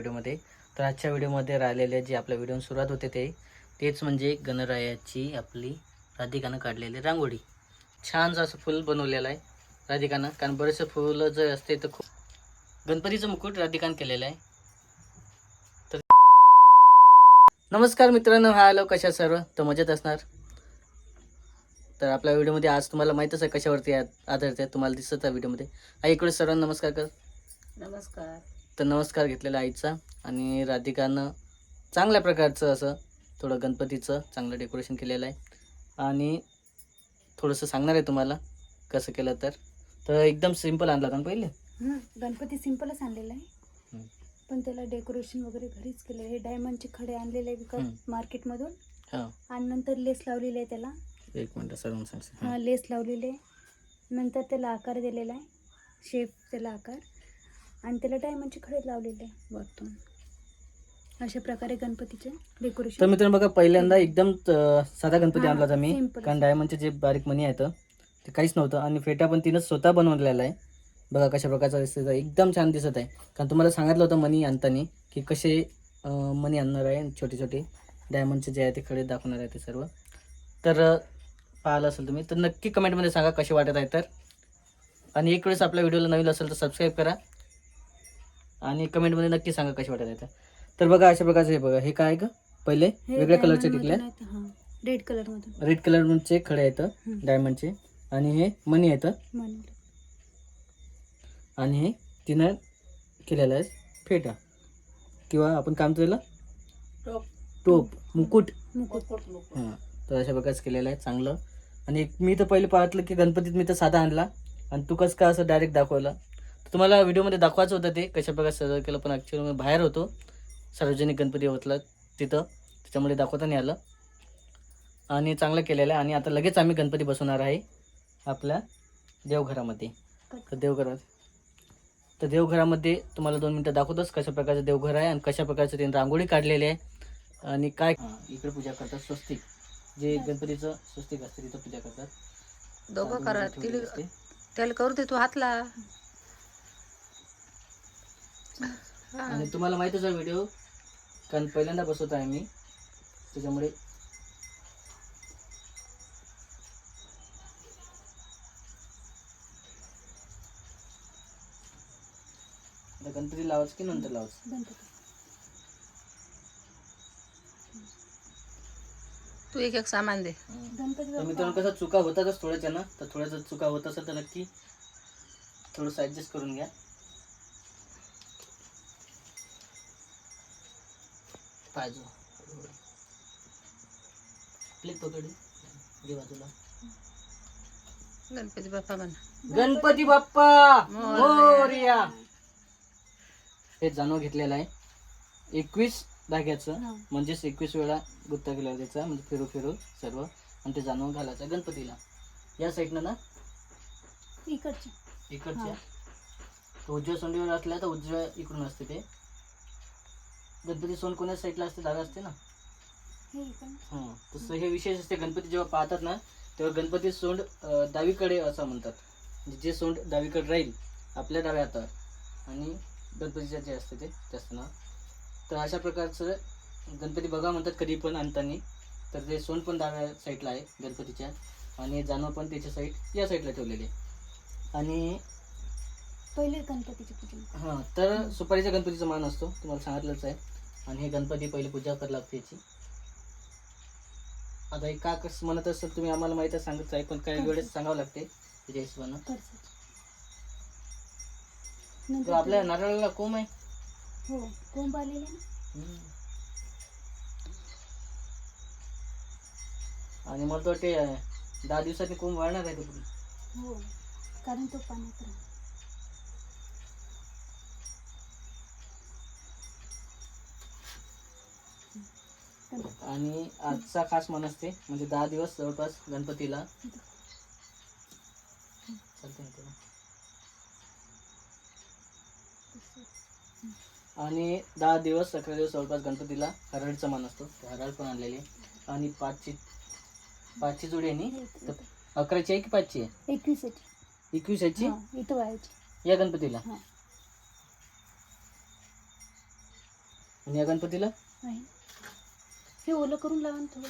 व्हिडिओमध्ये. तर आजच्या व्हिडिओमध्ये राहिलेले जे आपल्या व्हिडिओ सुरुवात होते ते तेच म्हणजे गणरायाची आपली राधिकानं काढलेली रांगोळी. छानसं असं फुल बनवलेलं आहे राधिकानं कारण बरेचसे फुलं जर असते तर खूप गणपतीचं मुकुट राधिकानं केलेलं आहे. तर नमस्कार मित्रांनो हा आलो कशा सर्व? तर मजेत असणार? तर आपल्या व्हिडिओमध्ये आज तुम्हाला माहीतच आहे कशावरती आधारित आहे तुम्हाला दिसत आहे व्हिडिओमध्ये. आई इकडे सर्वांना नमस्कार कर. नमस्कार. तर नमस्कार घेतलेला आईचा आणि राधिकानं चांगल्या प्रकारचं असं थोडं गणपतीचं चांगलं डेकोरेशन केलेलं आहे. आणि थोडंसं सांगणार आहे तुम्हाला कसं केलं तर. तर एकदम सिंपल आणला का पहिले? हं, गणपती सिंपलच आणलेला आहे. हं. पण त्याला डेकोरेशन वगैरे घरीच केलेलं आहे. डायमंडचे खडे आणलेले आहे हं. विकत मार्केटमधून. हां. आणि नंतर लेस लावलेली आहे त्याला. एक मिनटं सांगते. हा लेस लावलेली आहे. नंतर त्याला आकार दिलेला आहे. शेप त्याला आकार. आणि त्याला डायमंडचे खडे लावलेले आहे वरतून. अशा प्रकारे गणपतीचे तर डेकोरेशन मित्रांनो बघा पहिल्यांदा एकदम साधा गणपती हां, आणला होता मी simple. कारण डायमंडचे जे बारीक मणी आहेत ते काहीच नव्हतं. आणि फेटा पण तिनं स्वतः बनवलेला आहे. बघा कशा प्रकारचा दिसत आहे एकदम छान दिसत आहे. कारण तुम्हाला सांगितलं होतं मनी आणताना की कसे अं, मनी आणणार आहे छोटे छोटे डायमंडचे जे आहे ते खडे दाखवणार आहे ते सर्व. तर अं, पाहिलं असेल तुम्ही तर नक्की कमेंटमध्ये सांगा कसे वाटत आहे तर. आणि एक वेळेस आपल्या व्हिडिओला नवीन असेल तर सबस्क्राईब करा. आणि कमेंटमध्ये नक्की सांगा कसे वाटत आहे तर बघा अशा प्रकारचे हे बघा हे काय का पहिले वेगळ्या कलरचे टिकले. रेड कलर मधून. रेड कलरचे खडे आहेत. डायमंडचे आणि हे मनी आहेत. आणि हे तिनं केलेलं आहे फेटा. किंवा आपण काम त्याला? टोप. मुकुट. मुकुट. हां. तर अशा प्रकारचं केलेलं आहे चांगलं. आणि मी तर पहिले पाहिलं की गणपतीत मी तर साधा आणला. आणि तू कसं काय असं डायरेक्ट दाखवलं? तुम्हाला व्हिडिओमध्ये दाखवायचं होतं ते कशा प्रकारे सजव केलं पण ॲक्च्युली मी बाहेर होतो. सार्वजनिक गणपती होतला तिथं. त्याच्यामुळे दाखवता नाही आलं. आणि चांगलं केलेलं आहे. आणि आता लगेच आम्ही गणपती बसवणार आहे आपल्या देवघरामध्ये. तर देवघरात. तर देवघरामध्ये तुम्हाला दोन मिनटं दाखवतोच कशा प्रकारचं देवघर आहे आणि कशा प्रकारचं त्यांनी रांगोळी काढलेली आहे. आणि काय इकडे पूजा करतात स्वस्तिक. जे गणपतीचं स्वस्तिक असते तिथं पूजा करतात. दोघं रांगोळी करा ठेवलेली तिला. त्याला करू दे तू हातला. आणि तुम्हाला माहितच आहे व्हिडिओ कारण पहिल्यांदा बसवत आहे मी. त्याच्यामुळे गणपती लावायचं की नंतर लावायचं? गणपती तू एक एक सामान दे. मित्रांनो कसं चुका होतातच थोड्याच्या ना? तर थोड्या जर चुका होत असेल तर नक्की थोडंसं ॲडजस्ट करून घ्या. पकडी गणपती बाप्पा म्हणा. गणपती बाप्पा! मोरया. मोरया हे जाणव घेतलेलं आहे. एकवीस धाग्याचं हा. म्हणजेच एकवीस वेळा गुत्ता केला त्याचा म्हणजे फिरू फिरू सर्व. आणि ते जाणव घालायचं गणपतीला. या साईडनं ना? इकडचे इकडच्या. हा. तो उजव्या सोंडीवर असल्या तर उजव्या इकडून असते ते. गणपती सोंड कोण्या साईडला असते डाव्या असते ना? हे तसं हे विशेष असते. गणपती जेव्हा पाहतात ना तेव्हा गणपती सोंड अं, डावीकडे असं म्हणतात. म्हणजे जे सोंड डावीकडे राहील आपल्या डाव्या हातावर आणि गणपतीच्या जे असते ते जास्त नाव. तर अशा प्रकारचं गणपती बघा म्हणतात कधी पण आणताना. तर ते सोंड पण डाव्या साईडला आहे गणपतीच्या. आणि जानव पण त्याच्या साईड या साईडला ठेवलेले आहे. आणि पहिले गणपतीचे पूजन हां तर सुपारीच्या गणपतीचा मान असतो तुम्हाला सांगितलंच आहे. आणि हे गणपती पहिले पूजा करावी लागते याची. आता हे का कसं म्हणत असेल तुम्ही आम्हाला माहिती आहे सांगत आहे पण काही वेळेस सांगावं लागते त्याच्या हिशोबानं. तो आपल्या नारळाला कोंब आहे? हो कोंब आलेले आणि मला तर वाटते दहा दिवसांनी कोंब वाढणार आहे ते हो कारण तो पाण्यात राहतो. आणि आजचा खास मन असते म्हणजे दहा दिवस जवळपास गणपतीला? आणि दहा दिवस अकरा दिवस जवळपास गणपतीला हरळचा मान असतो हरळ पण आणलेले. आणि पाचची पाचची जोडी आहे नी? तर अकराची आहे की पाचची आहे? एकवीस एकवीस याची या गणपतीला. आणि या गणपतीला? हे ओलं करून लावा ना थोडं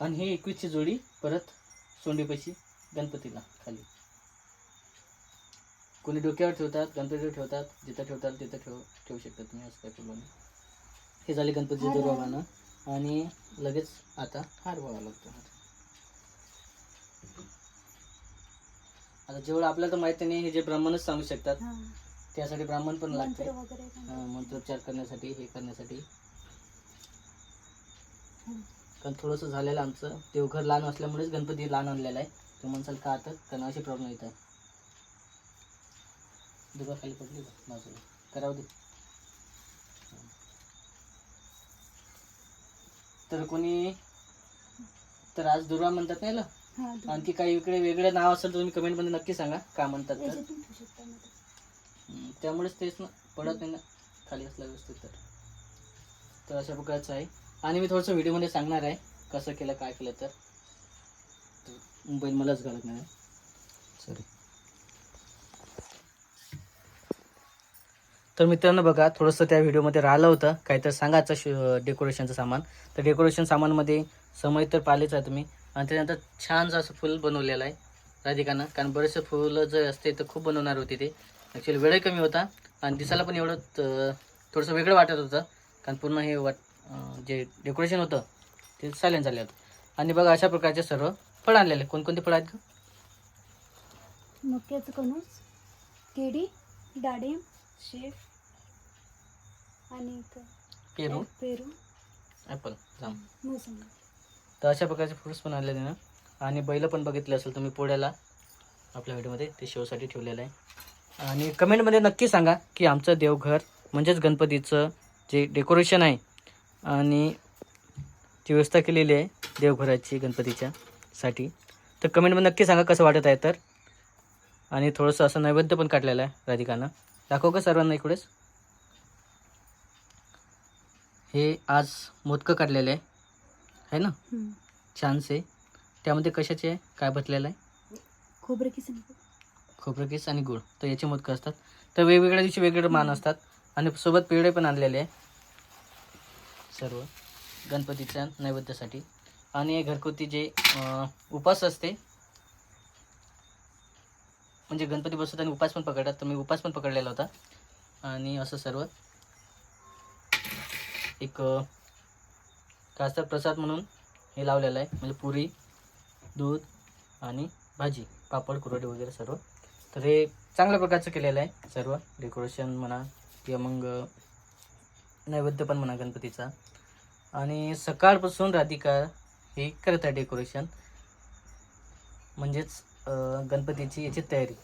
आणि ही एकवीसची जोडी परत सोंडीपाशी गणपतीला खाली. कोणी डोक्यावर ठेवतात गणपतीवर ठेवतात जिथं ठेवतात तिथं ठेव ठेवू शकतात तुम्ही असं काय प्रॉब्लेम हे झाले गणपती हार दुर्वा लावा. गाणं आणि लगेच आता हार व्हावा लागतो. आता जेवढं आपल्याला तर माहिती नाही हे जे ब्राह्मणच सांगू शकतात त्यासाठी ब्राह्मण पण लागते. हा, मंत्रोच्चार करण्यासाठी हे करण्यासाठी. कारण थोडंसं झालेलं आमचं. देवघर लहान असल्यामुळेच गणपती लहान आणलेला आहे. तो म्हणसाल का आता? कारण अशी प्रॉब्लेम येत आहे. दुर्गा खाली पडली बाजूला. करावं दे. तर कोणी तर आज दुर्वा म्हणतात नाही ना. आणखी काही इकडे वेगळं नाव असेल तर तुम्ही कमेंटमध्ये नक्की सांगा. का म्हणतात तर. हम्म, त्यामुळेच तेच ना. पडत नाही ना. खाली असला व्यवस्थित तर. तर अशा प्रकारचं आहे. आणि मी थोडंसं व्हिडिओमध्ये सांगणार आहे कसं केलं काय केलं तर. मोबाईल मलाच घालत नाही. सॉरी तर मित्रांनो बघा थोडंसं त्या व्हिडिओमध्ये राहिलं होतं. काहीतरी सांगायचं श डेकोरेशनचं सामान. तर डेकोरेशन सामानमध्ये समय तर पाहिलेच आहे तुम्ही. आणि त्यानंतर छानसं असं फुल बनवलेलं आहे राधिकानं. कारण बरेचसे फुलं जे असते तर खूप बनवणार होते ते. ॲक्च्युली वेळही कमी होता आणि दिसायला पण एवढं थोडंसं वेगळं वाटत होतं. कारण पूर्ण हे वाट जे डेकोरेशन होतं ते सायलेंट झाले होतं. आणि बघा अशा प्रकारचे सर्व फळ आणलेले. कोणकोणते फळ आहेत का मक्याचं कणूस केळी डाळिंब शेफ आणि पेरू. पेरू. ॲपल जाम. मोसंबी. तर अशा प्रकारचे फ्रुट्स पण आलेले ना. आणि बैल पण बघितले असेल तुम्ही पोळ्याला. आपल्या व्हिडिओमध्ये ते शोसाठी ठेवलेलं आहे. आणि कमेंटमध्ये नक्की सांगा की आमचं देवघर म्हणजेच गणपतीचं जे डेकोरेशन आहे आणि जी व्यवस्था केलेली आहे देवघराची गणपतीच्या साठी. तर कमेंटमध्ये नक्की सांगा कसं वाटत आहे तर. आणि थोडंसं असं नैवेद्य पण काढलेलं आहे राधिकानं. दाखव का सर्वांना इकडेच हे आज मोदकं काढलेलं आहे. है ना. छानसे. त्यामध्ये कशाचे आहे? काय भरलेलं आहे? खोबरं किसून खोबरं किस आणि गुळ. तर याचे मोदकं असतात. तर वेगवेगळ्या दिवशी वेगवेगळे मान असतात. आणि सोबत पेढे पण आणलेले आहे. सर्व. गणपतीच्या नैवेद्यासाठी. आणि घरगुती जे उपास असते. म्हणजे गणपती बसवतात आणि उपास पण पकडतात. तर मी उपास पण पकडलेला होता. आणि असं सर्व. एक कास्तर काय असतं प्रसाद म्हणून हे लावलेलं आहे. म्हणजे पुरी दूध आणि भाजी पापड कुरडे वगैरे सर्व. तर हे चांगल्या प्रकारचं केलेलं आहे सर्व. डेकोरेशन म्हणा किंवा मग नैवेद्य पण म्हणा गणपतीचा. आणि सकाळपासून राधिका हे करत आहे डेकोरेशन म्हणजेच गणपतीची याची तयारी.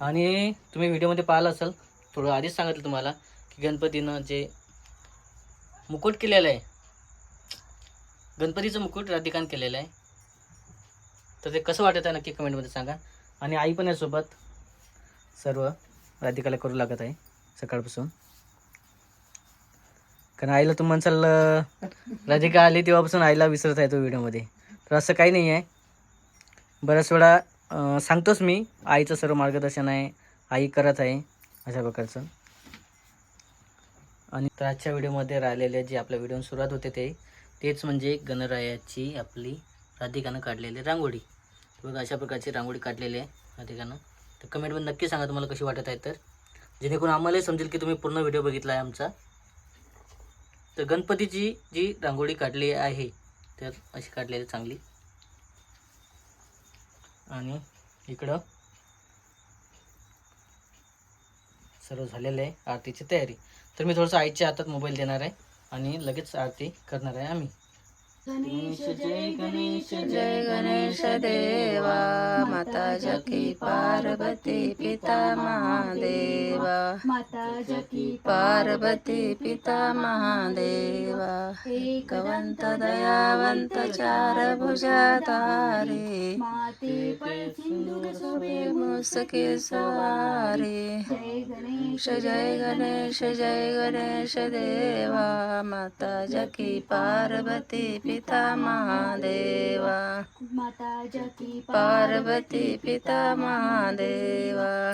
आणि तुम्ही व्हिडिओमध्ये पाहिलं असाल थोडं आधीच सांगितलं तुम्हाला की गणपतीनं जे मुकुट केलेलं आहे गणपतीचं मुकुट राधिकान केलेलं आहे. तर ते कसं वाटत आहे नक्की कमेंटमध्ये सांगा. आणि आई पण आहे सोबत. सर्व राधिकाला करू लागत आहे सकाळपासून. कारण आईला तुम्ही म्हणसाल राधिका आली तेव्हापासून आईला विसरत आहे तो व्हिडिओमध्ये. तर असं काही नाही आहे. बऱ्याच वेळा सांगतोच मी आईचं सर्व मार्गदर्शन आहे आई करत आहे अशा प्रकारचं. आणि तर आजच्या व्हिडिओमध्ये राहिलेले जे आपल्या व्हिडिओ सुरुवात होते ते तेच म्हणजे गणरायाची आपली राधिकानं काढलेली रांगोळी. बघा अशा प्रकारची रांगोळी काढलेली आहे राधिकानं. तर कमेंटमध्ये नक्की सांगा तुम्हाला कशी वाटत आहे तर. जेणेकरून आम्हालाही समजेल की तुम्ही पूर्ण व्हिडिओ बघितला आहे आमचा. तर गणपतीची जी रांगोळी काढली आहे तर अशी काढलेली चांगली. आणि इकडं सर्व झालेलं आहे आरतीची तयारी. तर मी थोडंसं आईच्या हातात मोबाईल देणार आहे. आणि लगेच आरती करणार आहे आम्ही. गणेश जय गणेश जय गणेश देवा. माता जकी पार्वती पिता महादेवा. माता जकी पार्वती पिता महादेवा. एकवंत दयावंत चार भुजाधारे माते सोबे मुसके सवारे. जय गणेश जय गणेश जय गणेश देवा. माता जकी पार्वती पिता महादेवा। माता जकी पार्वती पिता महादेवा।